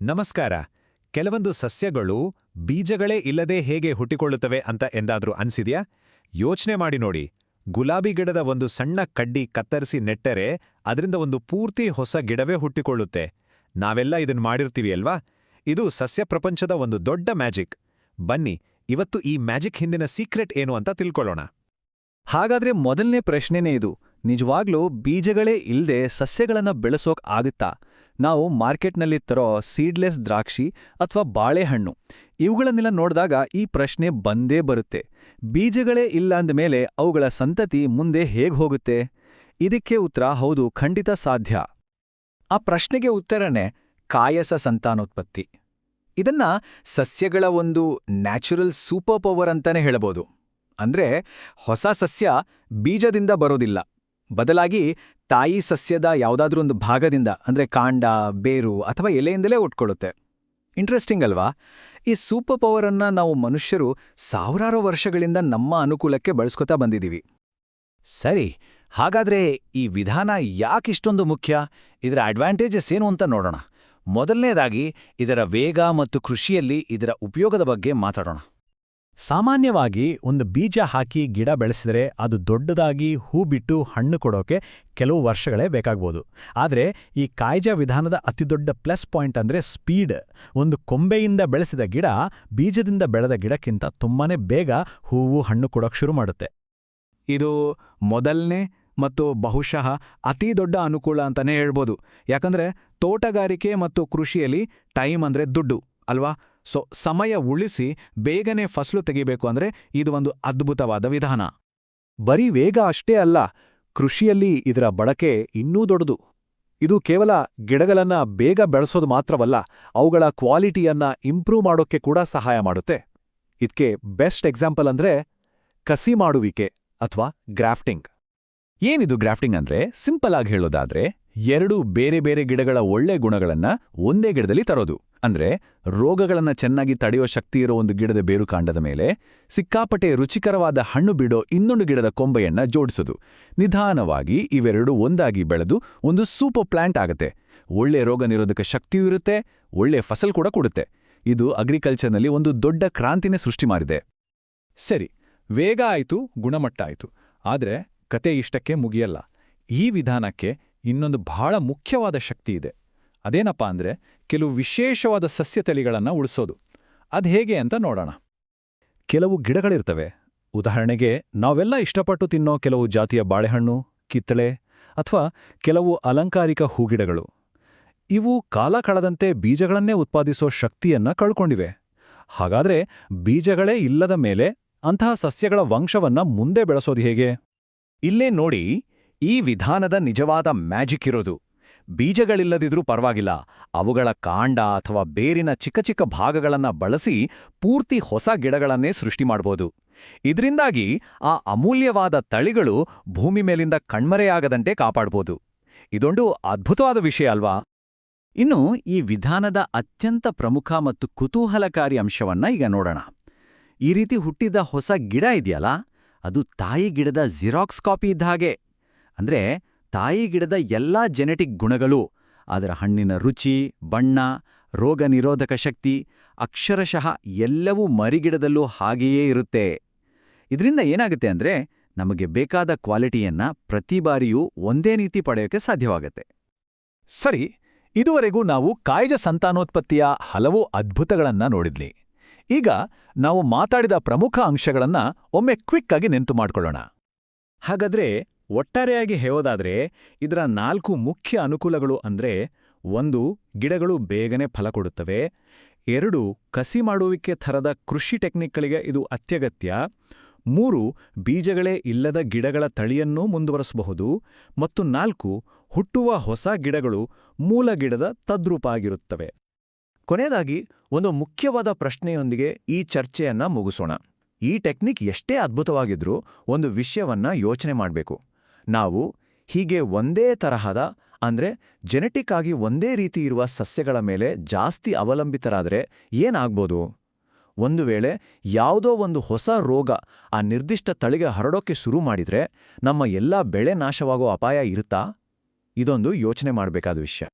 ನಮಸ್ಕಾರ. ಕೆಲವೊಂದು ಸಸ್ಯಗಳು ಬೀಜಗಳೇ ಇಲ್ಲದೆ ಹೇಗೆ ಹುಟ್ಟಿಕೊಳ್ಳುತ್ತವೆ ಅಂತ ಎಂದಾದ್ರೂ ಅನ್ಸಿದ್ಯಾ? ಯೋಚನೆ ಮಾಡಿ ನೋಡಿ. ಗುಲಾಬಿ ಗಿಡದ ಒಂದು ಸಣ್ಣ ಕಡ್ಡಿ ಕತ್ತರಿಸಿ ನೆಟ್ಟರೆ ಅದರಿಂದ ಒಂದು ಪೂರ್ತಿ ಹೊಸ ಗಿಡವೇ ಹುಟ್ಟಿಕೊಳ್ಳುತ್ತೆ. ನಾವೆಲ್ಲ ಇದನ್ನು ಮಾಡಿರ್ತೀವಿ ಅಲ್ವಾ? ಇದು ಸಸ್ಯ ಪ್ರಪಂಚದ ಒಂದು ದೊಡ್ಡ ಮ್ಯಾಜಿಕ್. ಬನ್ನಿ, ಇವತ್ತು ಈ ಮ್ಯಾಜಿಕ್ ಹಿಂದಿನ ಸೀಕ್ರೆಟ್ ಏನು ಅಂತ ತಿಳ್ಕೊಳ್ಳೋಣ. ಹಾಗಾದ್ರೆ ಮೊದಲನೇ ಪ್ರಶ್ನೆನೇ ಇದು. ನಿಜವಾಗ್ಲೂ ಬೀಜಗಳೇ ಇಲ್ಲದೆ ಸಸ್ಯಗಳನ್ನ ಬೆಳೆಸೋಕ್ ಆಗುತ್ತಾ? ನಾವು ಮಾರ್ಕೆಟ್ನಲ್ಲಿ ತರೋ ಸೀಡ್ಲೆಸ್ ದ್ರಾಕ್ಷಿ ಅಥವಾ ಬಾಳೆಹಣ್ಣು, ಇವುಗಳನ್ನೆಲ್ಲ ನೋಡಿದಾಗ ಈ ಪ್ರಶ್ನೆ ಬಂದೇ ಬರುತ್ತೆ. ಬೀಜಗಳೇ ಇಲ್ಲ ಅಂದಮೇಲೆ ಅವುಗಳ ಸಂತತಿ ಮುಂದೆ ಹೇಗೆ ಹೋಗುತ್ತೆ? ಇದಕ್ಕೆ ಉತ್ತರ ಹೌದು, ಖಂಡಿತ ಸಾಧ್ಯ. ಆ ಪ್ರಶ್ನೆಗೆ ಉತ್ತರನೇ ಕಾಯಸ ಸಂತಾನೋತ್ಪತ್ತಿ. ಇದನ್ನ ಸಸ್ಯಗಳ ಒಂದು ನ್ಯಾಚುರಲ್ ಸೂಪರ್ ಪವರ್ ಅಂತಾನೆ ಹೇಳಬಹುದು ಅಂದ್ರೆ ಹೊಸ ಸಸ್ಯ ಬೀಜದಿಂದ ಬರೋದಿಲ್ಲ. ಬದಲಾಗಿ ತಾಯಿ ಸಸ್ಯದ ಯಾವುದಾದ್ರೂ ಒಂದು ಭಾಗದಿಂದ, ಅಂದ್ರೆ ಕಾಂಡ, ಬೇರು ಅಥವಾ ಎಲೆಯಿಂದಲೇ ಉಟ್ಕೊಳ್ಳುತ್ತೆ. ಇಂಟ್ರೆಸ್ಟಿಂಗ್ ಅಲ್ವಾ? ಈ ಸೂಪರ್ ಪವರನ್ನು ನಾವು ಮನುಷ್ಯರು ಸಾವಿರಾರು ವರ್ಷಗಳಿಂದ ನಮ್ಮ ಅನುಕೂಲಕ್ಕೆ ಬಳಸ್ಕೊತಾ ಬಂದಿದ್ದೀವಿ ಸರಿ, ಹಾಗಾದ್ರೆ ಈ ವಿಧಾನ ಯಾಕಿಷ್ಟೊಂದು ಮುಖ್ಯ? ಇದರ ಅಡ್ವಾಂಟೇಜಸ್ ಏನು ಅಂತ ನೋಡೋಣ. ಮೊದಲನೇದಾಗಿ, ಇದರ ವೇಗ ಮತ್ತು ಕೃಷಿಯಲ್ಲಿ ಇದರ ಉಪಯೋಗದ ಬಗ್ಗೆ ಮಾತಾಡೋಣ. ಸಾಮಾನ್ಯವಾಗಿ ಒಂದು ಬೀಜ ಹಾಕಿ ಗಿಡ ಬೆಳೆಸಿದರೆ ಅದು ದೊಡ್ಡದಾಗಿ ಹೂ ಬಿಟ್ಟು ಹಣ್ಣು ಕೊಡೋಕೆ ಕೆಲವು ವರ್ಷಗಳೇ ಬೇಕಾಗ್ಬೋದು. ಆದರೆ ಈ ಕಾಯ್ಜ ವಿಧಾನದ ಅತಿದೊಡ್ಡ ಪ್ಲಸ್ ಪಾಯಿಂಟ್ ಅಂದ್ರೆ ಸ್ಪೀಡ್. ಒಂದು ಕೊಂಬೆಯಿಂದ ಬೆಳೆಸಿದ ಗಿಡ ಬೀಜದಿಂದ ಬೆಳೆದ ಗಿಡಕ್ಕಿಂತ ತುಂಬಾನೇ ಬೇಗ ಹೂವು ಹಣ್ಣು ಕೊಡೋಕೆ ಶುರು ಮಾಡುತ್ತೆ. ಇದು ಮೊದಲನೇ ಮತ್ತು ಬಹುಶಃ ಅತಿ ದೊಡ್ಡ ಅನುಕೂಲ ಅಂತಲೇ ಹೇಳ್ಬೋದು. ಯಾಕಂದ್ರೆ ತೋಟಗಾರಿಕೆ ಮತ್ತು ಕೃಷಿಯಲ್ಲಿ ಟೈಮ್ ಅಂದ್ರೆ ದುಡ್ಡು, ಅಲ್ವಾ? ಸೊ ಸಮಯ ಉಳಿಸಿ ಬೇಗನೆ ಫಸಲು ತೆಗಿಬೇಕು ಅಂದ್ರೆ ಇದು ಒಂದು ಅದ್ಭುತವಾದ ವಿಧಾನ. ಬರೀ ವೇಗ ಅಷ್ಟೇ ಅಲ್ಲ, ಕೃಷಿಯಲ್ಲಿ ಇದರ ಬಳಕೆ ಇನ್ನೂ ದೊಡ್ಡದು. ಇದು ಕೇವಲ ಗಿಡಗಳನ್ನ ಬೇಗ ಬೆಳೆಸೋದು ಮಾತ್ರವಲ್ಲ, ಅವುಗಳ ಕ್ವಾಲಿಟಿಯನ್ನ ಇಂಪ್ರೂವ್ ಮಾಡೋಕ್ಕೆ ಕೂಡ ಸಹಾಯ ಮಾಡುತ್ತೆ. ಇದಕ್ಕೆ ಬೆಸ್ಟ್ ಎಕ್ಸಾಂಪಲ್ ಅಂದ್ರೆ ಕಸಿ ಮಾಡುವಿಕೆ ಅಥವಾ ಗ್ರಾಫ್ಟಿಂಗ್. ಏನಿದು ಗ್ರಾಫ್ಟಿಂಗ್ ಅಂದ್ರೆ ಸಿಂಪಲ್ ಆಗಿ ಹೇಳೋದಾದ್ರೆ ಎರಡು ಬೇರೆ ಬೇರೆ ಗಿಡಗಳ ಒಳ್ಳೆ ಗುಣಗಳನ್ನ ಒಂದೇ ಗಿಡದಲ್ಲಿ ತರೋದು. ಅಂದ್ರೆ ರೋಗಗಳನ್ನ ಚೆನ್ನಾಗಿ ತಡೆಯೋ ಶಕ್ತಿ ಇರೋ ಒಂದು ಗಿಡದ ಬೇರು ಕಾಂಡದ ಮೇಲೆ ಸಿಕ್ಕಾಪಟೆ ರುಚಿಕರವಾದ ಹಣ್ಣು ಬಿಡೋ ಇನ್ನೊಂದು ಗಿಡದ ಕೊಂಬೆಯನ್ನ ಜೋಡಿಸೋದು. ನಿಧಾನವಾಗಿ ಇವೆರಡು ಒಂದಾಗಿ ಬೆಳೆದು ಒಂದು ಸೂಪರ್ ಪ್ಲಾಂಟ್ ಆಗುತ್ತೆ. ಒಳ್ಳೆ ರೋಗ ನಿರೋಧಕ ಶಕ್ತಿಯೂ ಇರುತ್ತೆ, ಒಳ್ಳೆ ಫಸಲ್ ಕೂಡ ಕೊಡುತ್ತೆ. ಇದು ಅಗ್ರಿಕಲ್ಚರ್ನಲ್ಲಿ ಒಂದು ದೊಡ್ಡ ಕ್ರಾಂತಿನೇ ಸೃಷ್ಟಿ ಮಾಡಿದೆ. ಸರಿ, ವೇಗ ಆಯಿತು, ಗುಣಮಟ್ಟ ಆಯಿತು. ಆದ್ರೆ ಕತೆ ಇಷ್ಟಕ್ಕೆ ಮುಗಿಯಲ್ಲ. ಈ ವಿಧಾನಕ್ಕೆ ಇನ್ನೊಂದು ಬಹಳ ಮುಖ್ಯವಾದ ಶಕ್ತಿ ಇದೆ. ಅದೇನಪ್ಪ ಅಂದ್ರೆ ಕೆಲವು ವಿಶೇಷವಾದ ಸಸ್ಯ ತಳಿಗಳನ್ನು ಉಳಿಸೋದು. ಅದು ಹೇಗೆ ಅಂತ ನೋಡೋಣ. ಕೆಲವು ಗಿಡಗಳಿರ್ತವೆ. ಉದಾಹರಣೆಗೆ ನಾವೆಲ್ಲ ಇಷ್ಟಪಟ್ಟು ತಿನ್ನೋ ಕೆಲವು ಜಾತಿಯ ಬಾಳೆಹಣ್ಣು, ಕಿತ್ತಳೆ ಅಥವಾ ಕೆಲವು ಅಲಂಕಾರಿಕ ಹೂಗಿಡಗಳು. ಇವು ಕಾಲ ಕಳೆದಂತೆ ಬೀಜಗಳನ್ನೇ ಉತ್ಪಾದಿಸೋ ಶಕ್ತಿಯನ್ನ ಕಳ್ಕೊಂಡಿವೆ. ಹಾಗಾದ್ರೆ ಬೀಜಗಳೇ ಇಲ್ಲದ ಮೇಲೆ ಅಂತಹ ಸಸ್ಯಗಳ ವಂಶವನ್ನ ಮುಂದೆ ಬೆಳೆಸೋದು ಹೇಗೆ? ಇಲ್ಲೇ ನೋಡಿ ಈ ವಿಧಾನದ ನಿಜವಾದ ಮ್ಯಾಜಿಕ್ ಇರೋದು. ಬೀಜಗಳಿಲ್ಲದಿದ್ರೂ ಪರವಾಗಿಲ್ಲ, ಅವುಗಳ ಕಾಂಡ ಅಥವಾ ಬೇರಿನ ಚಿಕ್ಕ ಚಿಕ್ಕ ಭಾಗಗಳನ್ನ ಬಳಸಿ ಪೂರ್ತಿ ಹೊಸ ಗಿಡಗಳನ್ನೇ ಸೃಷ್ಟಿ ಮಾಡಬಹುದು ಇದರಿಂದಾಗಿ ಆ ಅಮೂಲ್ಯವಾದ ತಳಿಗಳು ಭೂಮಿ ಮೇಲಿಂದ ಕಣ್ಮರೆಯಾಗದಂತೆ ಕಾಪಾಡ್ಬೋದು. ಇದೊಂದು ಅದ್ಭುತವಾದ ವಿಷಯ ಅಲ್ವಾ? ಇನ್ನು ಈ ವಿಧಾನದ ಅತ್ಯಂತ ಪ್ರಮುಖ ಮತ್ತು ಕುತೂಹಲಕಾರಿ ಅಂಶವನ್ನ ಈಗ ನೋಡೋಣ. ಈ ರೀತಿ ಹುಟ್ಟಿದ ಹೊಸ ಗಿಡ ಇದೆಯಲ್ಲ, ಅದು ತಾಯಿ ಗಿಡದ ಜಿರಾಕ್ಸ್ ಕಾಪಿ ಇದ್ದ ಹಾಗೆ. ಅಂದ್ರೆ ತಾಯಿ ಗಿಡದ ಎಲ್ಲಾ ಜೆನೆಟಿಕ್ ಗುಣಗಳು, ಅದರ ಹಣ್ಣಿನ ರುಚಿ, ಬಣ್ಣ, ರೋಗ ನಿರೋಧಕ ಶಕ್ತಿ, ಅಕ್ಷರಶಃ ಎಲ್ಲವೂ ಮರಿಗಿಡದಲ್ಲೂ ಹಾಗೆಯೇ ಇರುತ್ತೆ. ಇದರಿಂದ ಏನಾಗುತ್ತೆ ಅಂದ್ರೆ ನಮಗೆ ಬೇಕಾದ ಕ್ವಾಲಿಟಿಯನ್ನ ಪ್ರತಿ ಬಾರಿಯೂ ಒಂದೇ ರೀತಿ ಪಡೆಯೋಕೆ ಸಾಧ್ಯವಾಗುತ್ತೆ. ಸರಿ, ಇದುವರೆಗೂ ನಾವು ಕಾಯ್ಜ ಸಂತಾನೋತ್ಪತ್ತಿಯ ಹಲವು ಅದ್ಭುತಗಳನ್ನ ನೋಡಿದ್ಲಿ ಈಗ ನಾವು ಮಾತಾಡಿದ ಪ್ರಮುಖ ಅಂಶಗಳನ್ನ ಒಮ್ಮೆ ಕ್ವಿಕ್ ಆಗಿ ನೆನ್ಪು ಮಾಡ್ಕೊಳ್ಳೋಣ. ಹಾಗಾದ್ರೆ ಒಟ್ಟಾರೆಯಾಗಿ ಹೇಳೋದಾದ್ರೆ, ಇದರ ನಾಲ್ಕು ಮುಖ್ಯ ಅನುಕೂಲಗಳು ಅಂದ್ರೆ, ಒಂದು, ಗಿಡಗಳು ಬೇಗನೆ ಫಲ ಕೊಡುತ್ತವೆ, ಎರಡು, ಕಸಿ ಮಾಡುವಿಕೆ ಥರದ ಕೃಷಿ ಟೆಕ್ನಿಕ್ಗಳಿಗೆ ಇದು ಅತ್ಯಗತ್ಯ, ಮೂರು, ಬೀಜಗಳೇ ಇಲ್ಲದ ಗಿಡಗಳ ತಳಿಯನ್ನೂ ಮುಂದುವರೆಸಬಹುದು, ಮತ್ತು ನಾಲ್ಕು, ಹುಟ್ಟುವ ಹೊಸ ಗಿಡಗಳು ಮೂಲ ಗಿಡದ ತದ್ರೂಪ ಆಗಿರುತ್ತವೆ ಕೊನೆಯದಾಗಿ, ಒಂದು ಮುಖ್ಯವಾದ ಪ್ರಶ್ನೆಯೊಂದಿಗೆ ಈ ಚರ್ಚೆಯನ್ನ ಮುಗಿಸೋಣ. ಈ ಟೆಕ್ನಿಕ್ ಎಷ್ಟೇ ಅದ್ಭುತವಾಗಿದ್ರೂ ಒಂದು ವಿಷಯವನ್ನ ಯೋಚನೆ ಮಾಡಬೇಕು. ನಾವು ಹೀಗೆ ಒಂದೇ ತರಹದ, ಅಂದ್ರೆ ಜೆನೆಟಿಕ್ ಆಗಿ ಒಂದೇ ರೀತಿ ಇರುವ ಸಸ್ಯಗಳ ಮೇಲೆ ಜಾಸ್ತಿ ಅವಲಂಬಿತರಾದರೆ ಏನಾಗ್ಬೋದು? ಒಂದು ವೇಳೆ ಯಾವುದೋ ಒಂದು ಹೊಸ ರೋಗ ಆ ನಿರ್ದಿಷ್ಟ ತಳಿಗೆ ಹರಡೋಕೆ ಶುರು ಮಾಡಿದ್ರೆ ನಮ್ಮ ಎಲ್ಲ ಬೆಳೆ ನಾಶವಾಗೋ ಅಪಾಯ ಇರುತ್ತಾ? ಇದೊಂದು ಯೋಚನೆ ಮಾಡಬೇಕಾದ ವಿಷಯ.